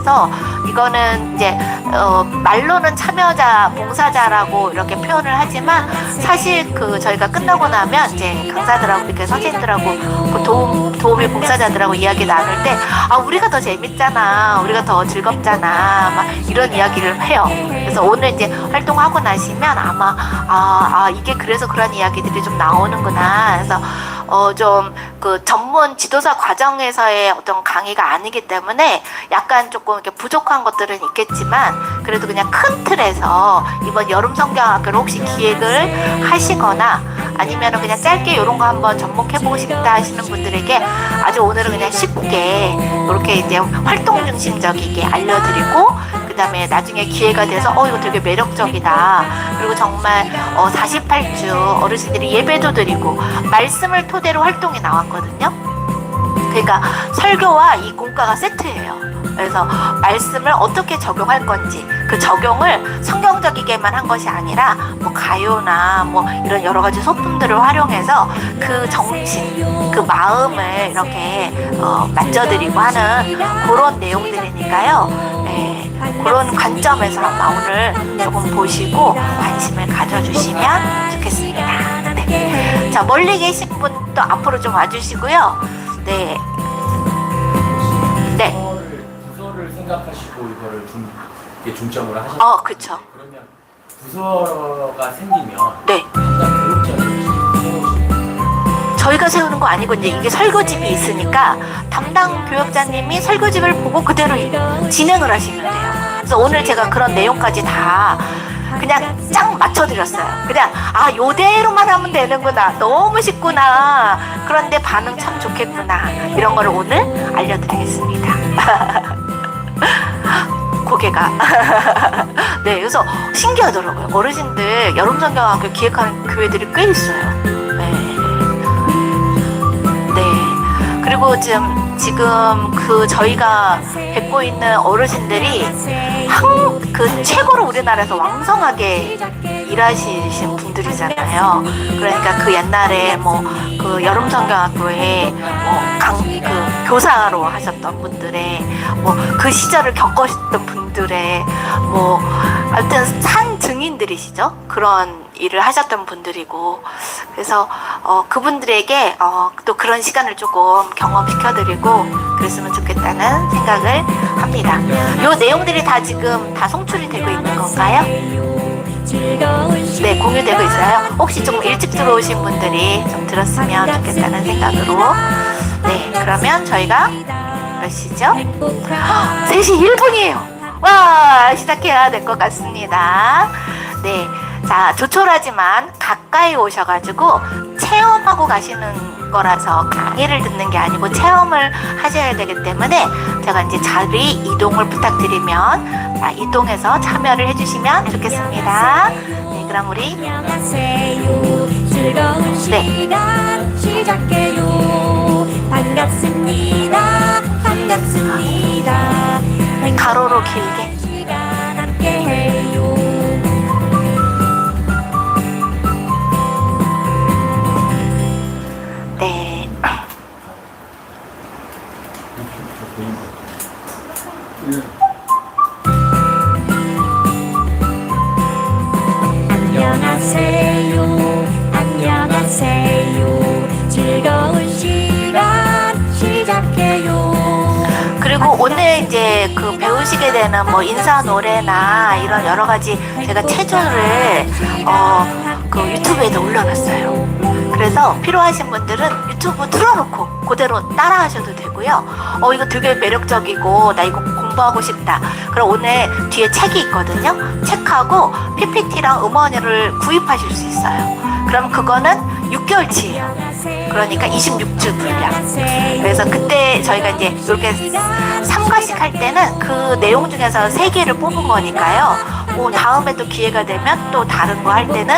그래서 이거는 이제 어, 말로는 참여자, 봉사자라고 이렇게 표현을 하지만 사실 그 저희가 끝나고 나면 이제 강사들하고 이렇게 선생님들하고 그 도움 도우미 봉사자들하고 이야기 나눌 때 아 우리가 더 재밌잖아, 우리가 더 즐겁잖아, 막 이런 이야기를 해요. 그래서 오늘 이제 활동하고 나시면 아마 아, 아 이게 그래서 그런 이야기들이 좀 나오는구나. 그래서 어 좀 그 전문 지도사 과정에서의 어떤 강의가 아니기 때문에 약간 조금 이렇게 부족한 것들은 있겠지만 그래도 그냥 큰 틀에서 이번 여름 성경학교를 혹시 기획을 하시거나 아니면 은 그냥 짧게 이런 거 한번 접목해보고 싶다 하시는 분들에게 아주 오늘은 그냥 쉽게 이렇게 이제 활동 중심적이게 알려드리고 그 다음에 나중에 기회가 돼서 어 이거 되게 매력적이다. 그리고 정말 어 48주 어르신들이 예배도 드리고 말씀을 토대로 활동이 나왔거든요. 그러니까 설교와 이 공과가 세트예요. 그래서 말씀을 어떻게 적용할 건지 그 적용을 성경적이게만 한 것이 아니라 뭐 가요나 뭐 이런 여러 가지 소품들을 활용해서 그 정신 그 마음을 이렇게 어, 만져드리고 하는 그런 내용들이니까요. 네, 그런 관점에서 아마 오늘 조금 보시고 관심을 가져주시면 좋겠습니다 네. 자 멀리 계신 분도 앞으로 좀 와주시고요 네 네. 부서를, 부서를 생각하시고 이거를 중, 이게 중점으로 하셨어요. 어, 그쵸. 그러면 부서가 생기면 네. 담당 교육자를 세우시는 저희가 세우는 거 아니고 이제 이게 설교집이 있으니까 담당 교육자님이 설교집을 보고 그대로 진행을 하시면 돼요. 그래서 오늘 제가 그런 내용까지 다 그냥 짱 맞춰드렸어요. 그냥 아 요대로만 하면 되는구나. 너무 쉽구나. 그런데 반응 참 좋겠구나. 이런 거를 오늘 알려드리겠습니다. 고개가 네 그래서 신기하더라고요. 어르신들 여름 성경학교 기획하는 교회들이 꽤 있어요. 그리고 지금 지금 그 저희가 뵙고 있는 어르신들이 한 그 최고로 우리나라에서 왕성하게 일하시신 분들이잖아요. 그러니까 그 옛날에 뭐 그 여름 성경학교에 뭐강그 교사로 하셨던 분들의 뭐 그 시절을 겪으셨던 분들의 뭐 하여튼 산 증인들이시죠. 그런 일을 하셨던 분들이고 그래서 어, 그분들에게 어, 또 그런 시간을 조금 경험시켜드리고 그랬으면 좋겠다는 생각을 합니다. 요 내용들이 다 지금 다 송출이 되고 있는 건가요? 네, 공유되고 있어요. 혹시 좀 일찍 들어오신 분들이 좀 들었으면 좋겠다는 생각으로 네, 그러면 저희가 몇 시죠? 3시 1분이에요. 와, 시작해야 될 것 같습니다. 네. 자, 조촐하지만 가까이 오셔가지고 체험하고 가시는 거라서 강의를 듣는 게 아니고 체험을 하셔야 되기 때문에 제가 이제 자리 이동을 부탁드리면 자, 이동해서 참여를 해주시면 좋겠습니다. 네, 그럼 우리 시간 시작해요. 반갑습니다. 반갑습니다. 가로로 길게. 네. 안녕하세요. 안녕하세요. 즐거운 시간 시작해요. 그리고 오늘 이제 그 배우시게 되는 뭐 인사 노래나 이런 여러 가지 제가 체조를 어 그 유튜브에도 올려놨어요. 그래서 필요하신 분들은 유튜브 틀어놓고 그대로 따라하셔도 되고요. 어 이거 되게 매력적이고 나 이거 공부하고 싶다. 그럼 오늘 뒤에 책이 있거든요. 책하고 PPT랑 음원을 구입하실 수 있어요. 그럼 그거는 6개월치예요. 그러니까 26주 분량. 그래서 그때 저희가 이제 이렇게 삼가씩 할 때는 그 내용 중에서 세 개를 뽑은 거니까요. 뭐 다음에 또 기회가 되면 또 다른 거 할 때는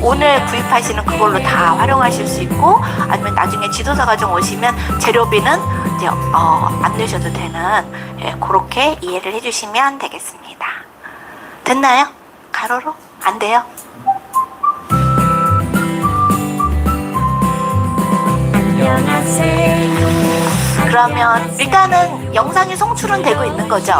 오늘 구입하시는 그걸로 다 활용하실 수 있고 아니면 나중에 지도사 과정 오시면 재료비는 이제 어, 안 내셔도 되는 예, 그렇게 이해를 해주시면 되겠습니다. 됐나요? 가로로? 안 돼요? 그러면 일단은 영상이 송출은 되고 있는 거죠?